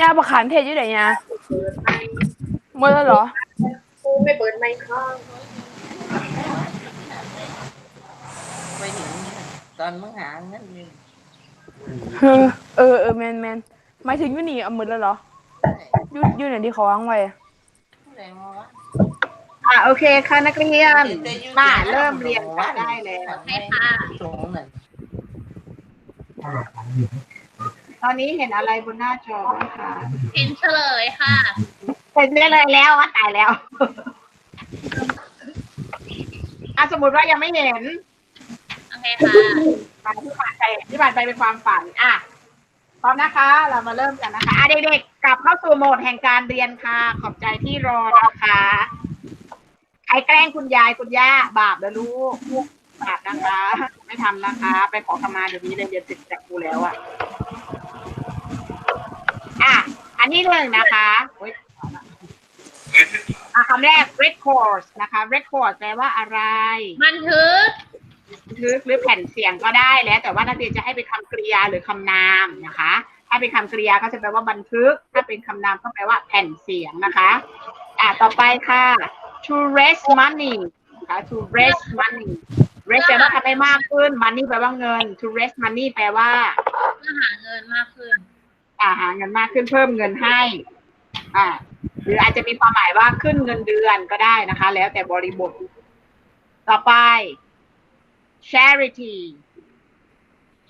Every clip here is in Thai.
ยาประขานเทศอยู่ไหนยาหมดแล้วเหรอ กูไม่เปิดไมค์ค่ะไปถึงตอนมึงหาเงินอยู่เออเออเออแมนแมนหมายถึงอยู่นี่เอาหมดแล้วเหรออยู่อยู่ไหนที่เขาวางไว้อะไหนมาวะอะโอเคค่ะนักเรียนมาเริ่มเรียนกันได้แล้ว ใช่ค่ะสูงหนึ่งต อนนี้เห็นอะไรบนหน้าจอบ้างคะเห็นเฉลยค่ะ เห็นได้เลยแล้วว่าตายแล้วอะสมมติว่ายังไม่เห็นโอเคค่ะอะที่ผ่านไปที่ผ่านไปเป็นความฝัน อะพร้อมนะคะ เรามาเริ่มกันนะคะอะเด็กๆกลับเข้าสู่โหมดแห่งการเรียนค่ะ ขอบใจที่รอนะคะใครแกล้งคุณยายคุณย่าบาปแล้วลูกบาปนะคะ ไม่ทำนะคะ ไปขอขมาเดี๋ยวนี้เลยเรียนติดจากครูแล้วอะ อะ อันที่หนึ่งนะคะโอ๊ยอะคำแรก record นะคะ record แปลว่าอะไรบันทึกบันทึกหรือแผ่นเสียงก็ได้แล้ว แต่ว่านักเรียนจะให้เป็นคำกริยาหรือคำนามนะคะ ถ้าเป็นคำกริยาก็จะแปลว่าบันทึก ถ้าเป็นคำนามก็แปลว่าแผ่นเสียงนะคะ อะ ต่อไปค่ะ to raise money นะคะ to raise money raise แปลว่าทำให้มากขึ้น money แปลว่าเงิน to raise money แปลว่าเพื่อหาเงินมากขึ้น อ่าหาเงินมากขึ้นเพิ่มเงินให้ อ่า หรืออาจจะมีความหมายว่าขึ้นเงินเดือนก็ได้นะคะ แล้วแต่บริบท ต่อไป charity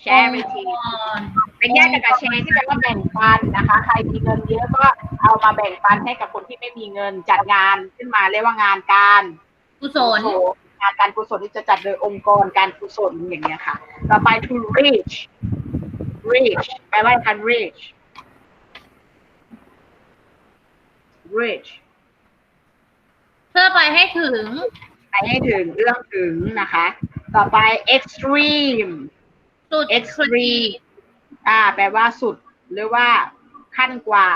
charity เป็นแยกกันกับแชร์ที่แปลว่าแบ่งปันนะคะ ใครมีเงินเยอะก็เอามาแบ่งปันให้กับคนที่ไม่มีเงินจัดงานขึ้นมาเรียกว่างานการกุศลงานการกุศลที่จะจัดโดยองค์กรการกุศลอย่างเงี้ยค่ะ ต่อไป to reach reach แปลว่าการ reach reach เพื่อไปให้ถึง ไปให้ถึงเรื่องถึงนะคะ ต่อไป extreme สุด extreme อ่า แปลว่าสุดหรือว่าขั้นกว่า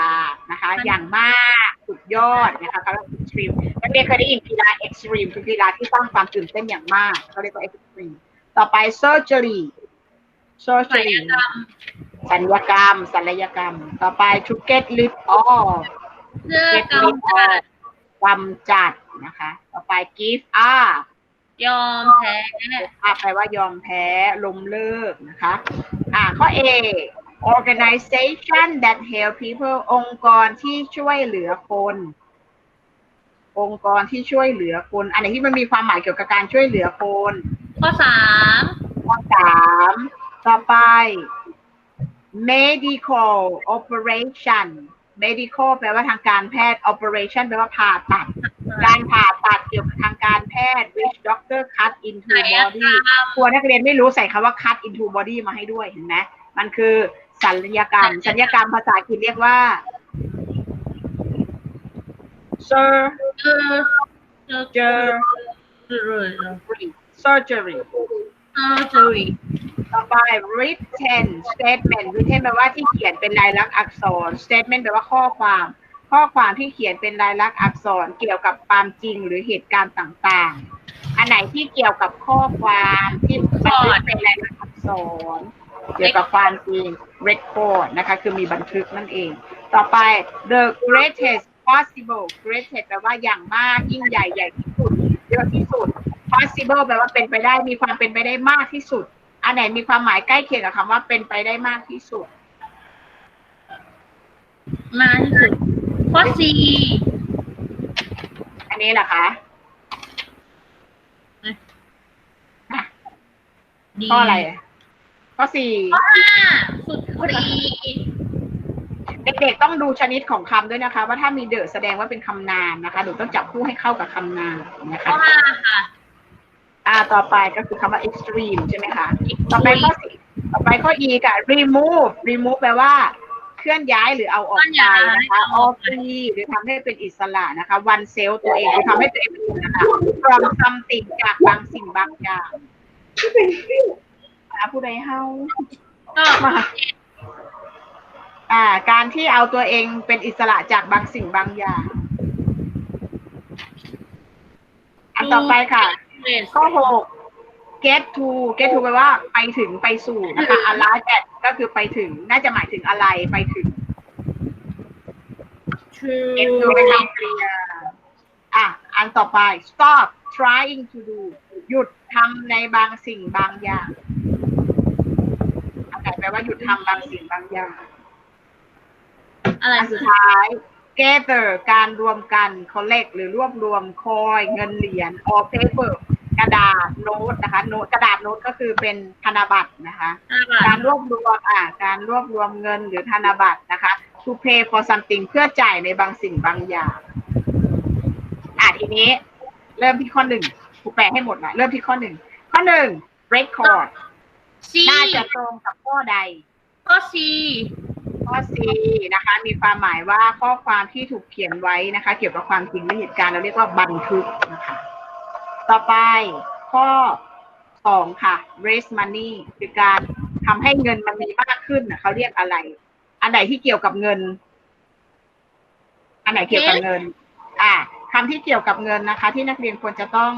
นะคะ อย่างมากสุดยอดนะคะคำว่า extreme นักเรียนเคยได้ยินกีฬา extreme คือกีฬาที่สร้างความตื่นเต้นอย่างมากเขาเรียกว่า extreme ต่อไป surgery ศัล surgery ยกรรมสัญญกรรมศัลยกรรม ต่อไป to get rid of เพื่อ get กำ rid จัด of กำจัดนะคะ ต่อไป give up ยอมแพ้อะแปลว่ายอมแพ้ล้มเลิกนะคะ อ่าข้อ A organization that help people องค์กรที่ช่วยเหลือคน องค์กรที่ช่วยเหลือคน อันไหนที่มันมีความหมายเกี่ยวกับการช่วยเหลือคน ข้อสามข้อสามต่อไป medical operation medical แปลว่าทางการแพทย์ operation แปลว่าผ่าตัด การผ่าตัดเกี่ยวกับทางการแพทย์ which doctor cut into ศัลย body กรรมกลัวนักเรียนไม่รู้ใส่คำว่า cut into body มาให้ด้วยเห็นไหมมันคือศัลยกรรมศัลยกรรมภาษาอังกฤษเรียกว่า sur เออเจอเจอเลย surgery เออเจอ ต่อไป written statement written แปลว่าที่เขียนเป็นลายลักษณ์อักษร statement แปลว่าข้อความ ข้อความที่เขียนเป็นลายลักษณ์อักษรเกี่ยวกับความจริงหรือเหตุการณ์ต่างๆ อันไหนที่เกี่ยวกับข้อความที่บันทึกเป็นลายลักษณ์อักษร เกี่ยวกับความจริง record นะคะคือมีบันทึกนั่นเอง ต่อไป the greatest possible greatest แปลว่าอย่างมากยิ่งใหญ่ใหญ่ที่สุดเยอะที่สุด possible แปลว่าเป็นไปได้มีความเป็นไปได้มากที่สุด อันไหนมีความหมายใกล้เคียงกับคำว่าเป็นไปได้มากที่สุด มาที่สุดข้อสี่อันนี้แหละคะดีข้ออะไรอะข้อสี่ข้อห้าสุดครีเด็กๆต้องดูชนิดของคำด้วยนะคะ ว่าถ้ามีเดอะแสดงว่าเป็นคำนามนะคะหนูต้องจับคู่ให้เข้ากับคำนามนะข้อคะห้าค่ะ อ่าต่อไปก็คือคำว่า extreme ใช่ไหมคะ ต่อไปข้อสี่ต่อไปข้อ e กับ remove remove แปลว่า เคลื่อนย้ายหรือเอาออกไปนะคะ off free หรือทำให้เป็นอิสระนะคะ one self ตัวเองหรือทำให้ตัวเองเป็นอิสระ from something จากบางสิ่งบางอย่างหาผู้ใดเฮาก็มาอ่า การที่เอาตัวเองเป็นอิสระจากบางสิ่งบางอย่าง อันต่อไปค่ะ ข้อหก get to get to แปลว่าไปถึงไปสู่นะคะ arrive at ก็คือไปถึง น่าจะหมายถึงอะไรไปถึง to get to เป็นคำกริยาอะ อันต่อไป stop trying to do หยุดทำในบางสิ่งบางอย่างอันไหนแปลว่าหยุดทำบางสิ่งบางอย่างอะไรอันสุดท้าย gather การรวมกัน collect หรือรวบรวม coin เงินเหรียญ or paper กระดาษโน้ตนะคะโน้ตกระดาษโน้ตก็คือเป็นธนบัตรนะคะห้าบาการทรวบรวมอ่าการรวบรวมเงินหรือธนบัตรนะคะ to pay for something เพื่อจ่ายในบางสิ่งบางอย่างอะทีนี้ เริ่มที่ข้อหนึ่งผูแปลให้หมดละเริ่มที่ข้อหนึ่งข้อหนึ่ง record ซีน่าจะตรงกับข้อใด ข้อซีข้อ C นะคะ มีความหมายว่าข้อความที่ถูกเขียนไว้นะคะ เกี่ยวกับความจริงและเหตุการณ์เราเรียกว่าบันทึกนะคะ ต่อไป ข้อสองค่ะ raise money คือการทำให้เงินมันมีมากขึ้นน่ะเขาเรียกอะไร อันไหนที่เกี่ยวกับเงิน อันไหนเกี่ยวกับเงิน อ่าคำที่เกี่ยวกับเงินนะคะ ที่นักเรียนควรจะต้อง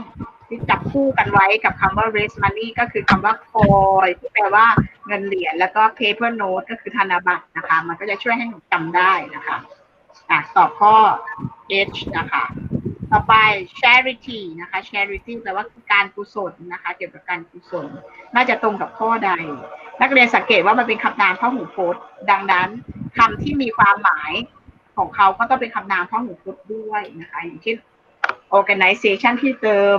ที่จับคู่กันไว้กับคำว่า raise money ก็คือคำว่า coin ที่แปลว่าเงินเหรียญแล้วก็ paper note ก็คือธนบัตรนะคะ มันก็จะช่วยให้หนูจำได้นะคะอะตอบข้อ H นะคะ ต่อไป charity นะคะ charity แปลว่าการกุศลนะคะ เกี่ยวกับการกุศล น่าจะตรงกับข้อใด นักเรียนสังเกตว่ามันเป็นคำนามพหูพจน์ ดังนั้นคำที่มีความหมายของเขาก็ต้องเป็นคำนามพหูพจน์ด้วยนะคะ อย่างเช่น organization ที่เติม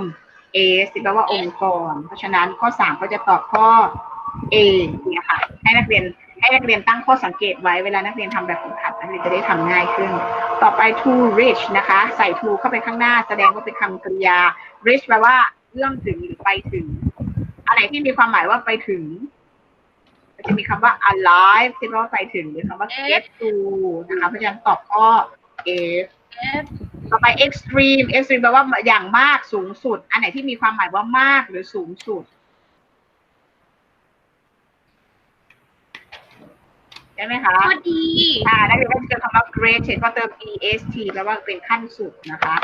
a ที่แปลว่าองค์กร เพราะฉะนั้นข้อ 3 ก็จะตอบข้อ A เนี่ยค่ะ ให้นักเรียน ให้นักเรียนตั้งข้อสังเกตไว้เวลานักเรียนทำแบบฝึกหัดนักเรียนจะได้ทำง่ายขึ้น ต่อไป to reach นะคะ ใส่ to เข้าไปข้างหน้า แสดงว่าเป็นคำกริยา reach แปลว่าเอื้อมถึงหรือไปถึง อะไรที่มีความหมายว่าไปถึงก็จะมีคำว่า alive ที่แปลว่าไปถึงหรือคำว่า get to นะคะเพราะฉะนั้นตอบข้อ A เอฟต่อไป extreme extreme แปลว่าอย่างมากสูงสุด อันไหนที่มีความหมายว่ามากหรือสูงสุด ใช่ไหมคะข้อดีอ่านักเรียนก็จะเจอคำว่า greatest ก็เติม est แปลว่าเป็นขั้นสุดนะคะ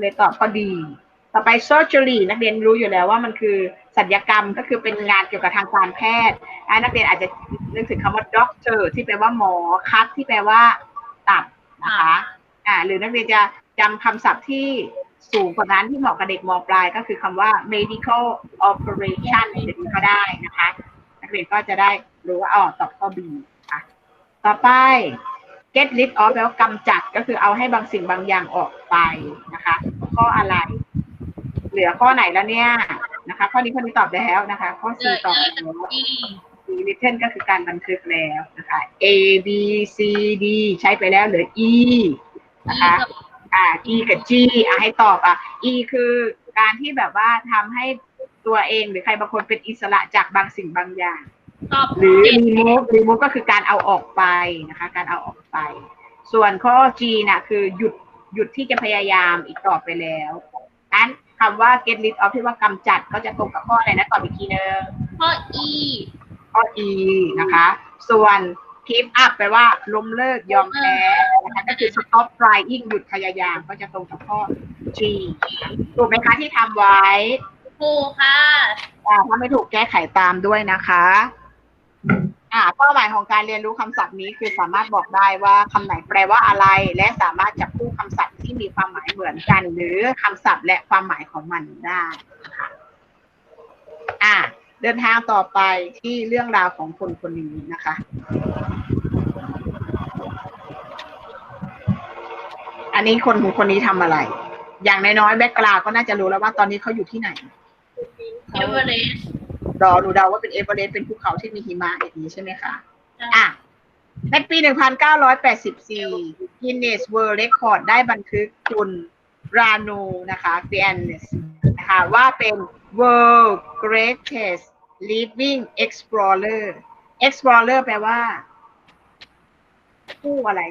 เลยตอบข้อดี ต่อไป surgery นักเรียนรู้อยู่แล้วว่ามันคือศัลยกรรมก็คือเป็นงานเกี่ยวกับทางการแพทย์อ่านักเรียนอาจจะนึกถึงคำว่า doctor ที่แปลว่าหมอ cut ที่แปลว่าตัดนะคะอ่าหรือนักเรียนจะจำคำศัพท์ที่สูงกว่านั้นที่เหมาะกับเด็กมปลายก็คือคำว่า medical operation อย่างนี้ก็ได้นะคะ นักเรียนก็จะได้รู้ว่าอ๋อตอบข้อ B ค่ะ ต่อไป get rid of แปลว่ากำจัดก็คือเอาให้บางสิ่งบางอย่างออกไปนะคะ ข้ออะไร เหลือข้อไหนแล้วเนี่ยนะคะ ข้อนี้ข้อนี้ตอบแล้วนะคะ ข้อเหลือ4ตอบแล้วกับดี C written ก็คือการบันทึกแล้วนะคะ A B C D ใช้ไปแล้วเหลือ E นะคะ อ่า E กับ G อะให้ตอบอะ E คือการที่แบบว่าทำให้ตัวเองหรือใครบางคนเป็นอิสระจากบางสิ่งบางอย่าง ตอบหรือเจ็ด remove remove ก็คือการเอาออกไปนะคะ การเอาออกไป ส่วนข้อ G น่ะคือหยุดหยุดที่จะพยายามอีกต่อไปแล้วนั้นคำว่า get rid of ที่ว่ากำจัดก็จะตรงกับข้ออะไรนะตอบอีกทีนึงข้ออีข้อ E นะคะ ส่วน keep up แปลว่าล้มเลิกยอมแพ้นะคะก็คือ stop trying หยุดพยายามก็จะตรงกับข้อ G ถูกไหมคะที่ทำไว้ถูกค่ะอ่าถ้าไม่ถูกแก้ไขตามด้วยนะคะ อ่าเป้าหมายของการเรียนรู้คำศัพท์นี้คือสามารถบอกได้ว่าคำไหนแปลว่าอะไร และสามารถจับคู่คำศัพท์ที่มีความหมายเหมือนกัน หรือคำศัพท์และความหมายของมันได้นะคะอ่า เดินทางต่อไปที่เรื่องราวของคนคนนี้นะคะอันนี้คนคนนี้ทำอะไร อย่างน้อยๆแบ็กกราวก็น่าจะรู้แล้วว่าตอนนี้เขาอยู่ที่ไหนเอเวอเรสต์ รอหนูเดาว่าเป็นเอเวอเรสต์เป็นภูเขาที่มีหิมะอย่างนี้ใช่ไหมคะ อะ ในปี 1984 Guinness World Record ได้บันทึกคุณรานูนะคะเ i น n e s นะคะว่าเป็น World Greatest Living Explorer Explorer แปลว่า ผู้อะไร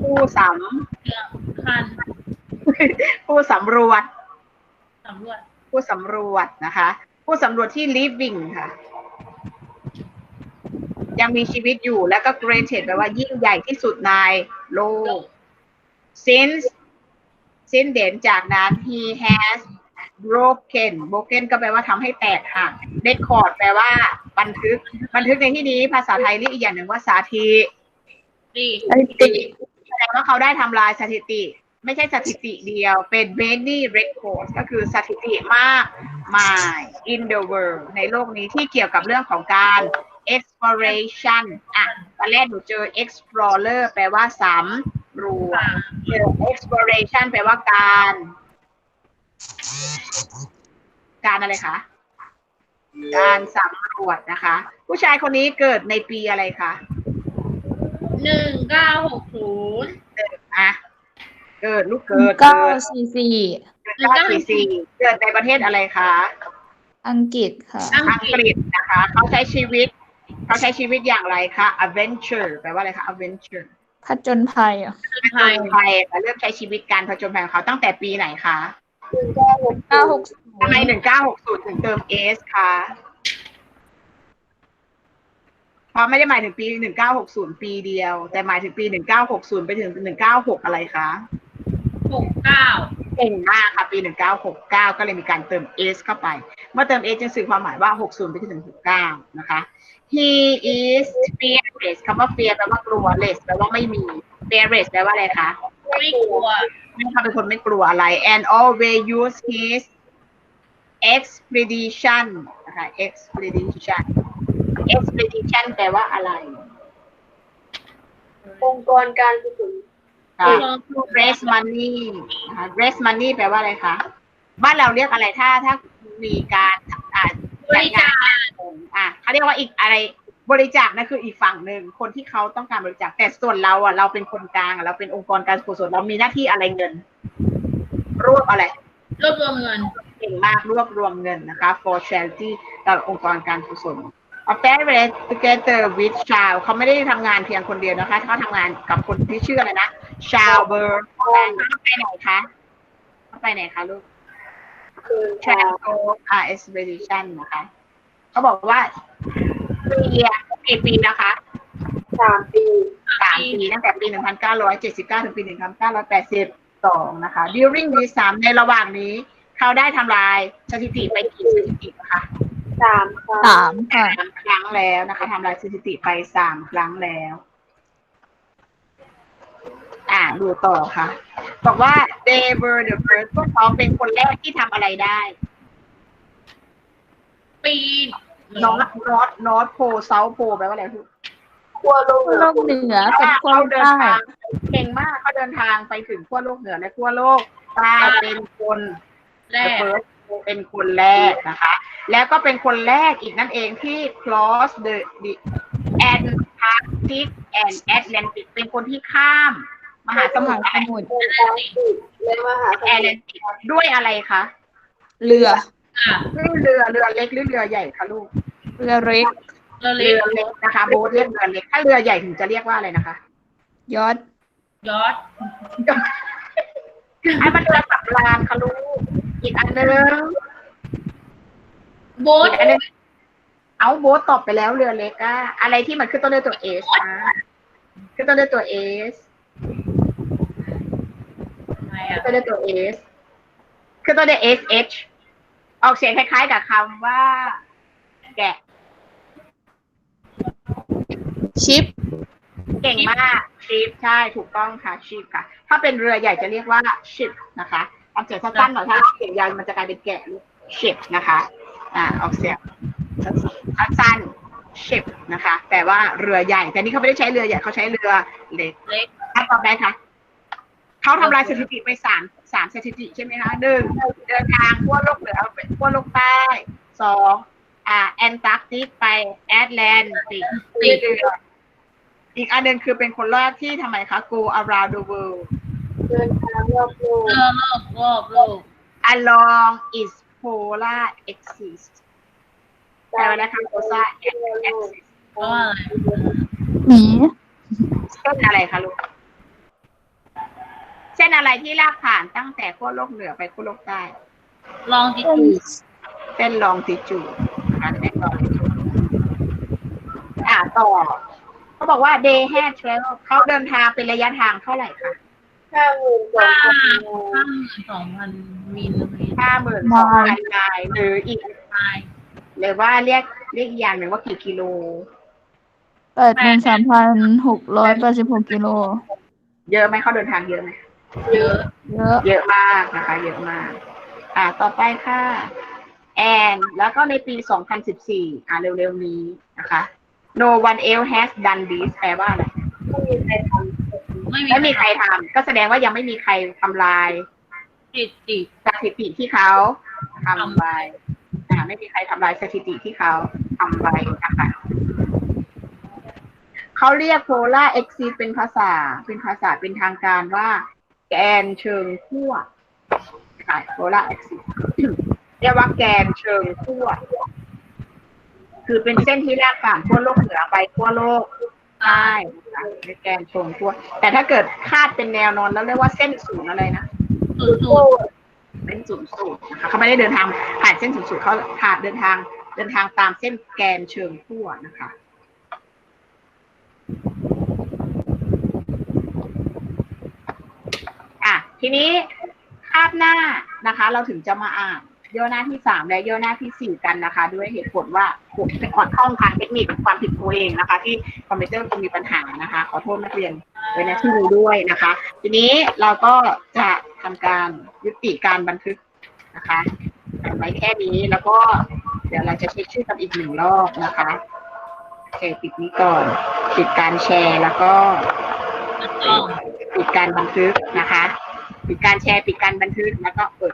ผู้สคันำผู้สำรวจสำรวจผู้สำรวจนะคะ ผู้สำรวจที่ living ค่ะ ยังมีชีวิตอยู่แล้วก็ greatest แปลว่ายิ่งใหญ่ที่สุดในโลก since since then จากนั้น he has broken broken ก็แปลว่าทำให้แตกหัก record แปลว่า บันทึก บันทึกในที่นี้ภาษาไทยเรียกอีกอย่างหนึ่งว่าสาธิดีไอ้ติสดงว่าเขาได้ทำลายสถิติ ไม่ใช่สถิติเดียวเป็น many records ก็คือสถิติมากมาย in the world ในโลกนี้ที่เกี่ยวกับเรื่องของการ exploration อะตอนแรกหนูเจอ explorer แปลว่าสำรวจเจอ exploration แปลว่าการ การอะไรคะ การสำรวจนะคะ ผู้ชายคนนี้เกิดในปีอะไรคะหนึ่งเก้าหกศูนย์อะ เกิดลูกเกิดเก้าเกิดสี่สี่เกิดเก้าสี่สี่เกิดในประเทศอะไรคะ อังกฤษค่ะ อังอังกฤกษฤษนะคะ เขาใช้ชีวิต เขาใช้ชีวิตอย่างไรคะ adventure แปลว่าอะไรคะ adventure ผจญภัยอะผจญภัยแต่เริ่มใช้ชีวิตการผจญภัยของเขาตั้งแต่ปีไหนคะเก้าหกทำไมหนึ่งเก้าหกศูนย์ถึงเติม s คะเพราะไม่ได้หมายถึงปีหนึ่งเก้าหกศูนย์ปีเดียว แต่หมายถึงปีหนึ่งเก้าหกศูนย์ไปถึงหนึ่งเก้าหกอะไรคะ หกเก้าเก่งมากค่ะปี 1969 ก็เลยมีการเติม s เข้าไป เมื่อเติม s จึงสื่อความหมายว่า 60 ไปถึง 69 นะคะ he is fearless คำว่า fear แปลว่ากลัว less แปลว่าไม่มี fearless แปลว่าอะไรคะ ไม่กลัวไม่เขาเป็นคนไม่กลัวอะไร and always use his expedition นะคะ expedition expedition แปลว่าอะไร องค์กรการกุศล ค่ะ raise money นะคะ raise money แปลว่าอะไรคะ บ้านเราเรียกอะไรถ้าถ้ามีการอ่าบริจาคอะเขาเรียกว่าอีกอะไรบริจาคนั่นคืออีกฝั่งหนึ่งคนที่เขาต้องการบริจาคแต่ส่วนเราอะเราเป็นคนกลางอะเราเป็นองค์กรการกุศลเรามีหน้าที่อะไรเงิน รวบอะไร รวบรวมเงินเก่งมากรวบรวมเงินนะคะ for charity กับองค์กรการกุศล a family together with child เขาไม่ได้ทำงานเพียงคนเดียวนะคะเขาทำงานกับคนที่ชื่ออะไรนะ child bird เขาไปไหนคะเขาไปไหนคะลูก คือ travel uh, expedition นะคะ เขาบอกว่าปีอะกี่ปีนะคะ สามปีสามปีตั้งแต่ปี 1979 ถึงปี 1982 นะคะ during these สามในระหว่างนี้ เขาได้ทำลายสถิติไปกี่สถิตินะคะสามครั้งสามค่ะสามครั้งแล้วนะคะทำลายสถิติไปสามครั้งแล้ว อ่าดูต่อค่ะ บอกว่า they were the first พวกเขาเป็นคนแรกที่ทำอะไรได้ ปีน north north north pole south pole แปลว่าอะไรพูดขั้วโลกโลกเหนือกับขั้วเขาโลกเดินใต้ทางเก่งมากเขาเดินทางไปถึงขั้วโลกเหนือและขั้วโลกใต้เป็นคนแร the ก first เป็นคนแรกนะคะ แล้วก็เป็นคนแรกอีกนั่นเองที่ cross the the Antarctic and Atlantic เป็นคนที่ข้าม มหาสมมุหาทรสมุทรเป็นกลางปีกและมหาสแอมุตแลทรนติกด้วยอะไรคะเรืออะด้วยเรือเรือเล็กหรือเรือใหญ่คะลูกเรือเล็กเราเล็เรืกอเล็กนะคะโบ๊ทเรียกเรือเล็กถ้าเรือใหญ่ถึงจะเรียกว่าอะไรนะคะยอดยอดไอ้มันเรือสับรางค่ะลูกอีกอันนึงโบ๊ทอีกอันนึงเอาโบ๊ทตอบไปแล้วเรือเล็กอะอะไรที่มันขึ้นต้นด้วยตัวเอสนะขึ้นต้นด้วยตัวเอสอะ ไรอะขึ้นต้นด้วยตัวเอสขึ้นต้นด้วยเอสเอชออกเสียงคล้ายๆกับคำว่า แกะ ชิป เก่งมากชิปใช่ถูกต้องค่ะชิปค่ะ ถ้าเป็นเรือใหญ่จะเรียกว่าชิปนะคะออกเสียงสั้นๆหน่อยถ้าเสียงยาวมันจะกลายเป็นแกะลูกชิปนะคะ อ่าออกเสียงสั้นๆชิปนะคะแปลว่าเรือใหญ่ แต่นี่เขาไม่ได้ใช้เรือใหญ่เขาใช้เรือเล็กเล็กถ้าตอบได้ค่ะ เขาทำลายสถิติไปสามสามสถิติใช่ไหมคะหนึ่งเดินทางขั้วโลกเหนือไปขั้วโลกใต้สองอ่าแอนตาร์กติกไปแอตแลนติกสี่เดือนอีกอันหนึ่งคือเป็นคนแรกที่ทำไมคะ go around the world เดินทางรอบโลกเออโลกโลกโลก along its polar axis แปลว่าอะไรคะ polar axis เพราะว่าอะไรหมีเส้นอะไรคะลูก เส้นอะไรที่ลากผ่านตั้งแต่ขั้วโลกเหนือไปขั้วโลกใต้ลองจิเป็นจูเส้นลองติจูดนะคะเส้นลองติจูดอ่าต่อเขาบอกว่า they had travel เขาเดินทางเป็นระยะทางเท่าไหร่คะห้าหมื่นสองพันห้าหมื่นสองพันมิลลิเมตรห้าหมื่นสองพันไมล์หรืออีกไมล์หรือว่าเรียกเรียกอีกอย่างหนึ่งว่ากี่กิโลแปดหมื่นสามพันหกร้อยแปดสิบหกกิโล เยอะไหมเขาเดินทางเยอะไหม เยอะ เยอะ เยอะมากนะคะ เยอะมาก อ่า ต่อไปค่ะ แอน แล้วก็ในปี 2014 อ่าเร็วๆนี้นะคะ no one else has done this แปลว่าอะไร ไม่มีใครทไม่มีไม่มีใครทำก็แสดงว่ายังไม่มีใครทำลายติดติดสถิติที่เขาทำไว้อ่าไม่มีใครทำลายสถิติที่เขาทำไว้นะคะเขาเรียกโพล่าเอ็กซีเป็นภาษา เป็นภาษาเป็นทางการว่า แกนเชิงขั้วค่ะโพล่าเอ็กซีเรียกว่าแกนเชิงขั้วคือเป็นเส้นที่ลากผ่านขั้วโลกเหนือไปขั้วโลกใต้นะคะแกนเชิงขั้วแต่ถ้าเกิดคาดเป็นแนวนอนแล้วเรียกว่าเส้นศูนย์อะไรนะสูตรำสูพูตรดเป็นศูนย์สูตรนะคะเขาไม่ได้เดินทางผ่านเส้นศูนย์สูตรเขาผ่านเดินทางเดินทางตามเส้นแกนเชิงขั้วนะคะ อะ ทีนี้คาบหน้านะคะ เราถึงจะมาอ่านย่อหน้าที่สามและย่อหน้าที่สี่กันนะคะ ด้วยเหตุผลว่าผมเป็นอ่อนข้องทางเทคนิคความผิดตัวเองนะคะ ที่คอมพิวเตอร์คุณมีปัญหานะคะ ขอโทษนักเรียนไว้นที่รู้ด้วยนะคะ ทีนี้เราก็จะทำการยุติการบันทึกนะคะไว้แค่นี้แล้วก็เดี๋ยวเราจะเช็คชื่อกันอีกหนึ่งรอบนะคะโอเคปิดนี้ก่อนปิดการแชร์แล้วก็ปิดการบันทึกนะคะ ปิดการแชร์ปิดการบันทึกแล้วก็เปิด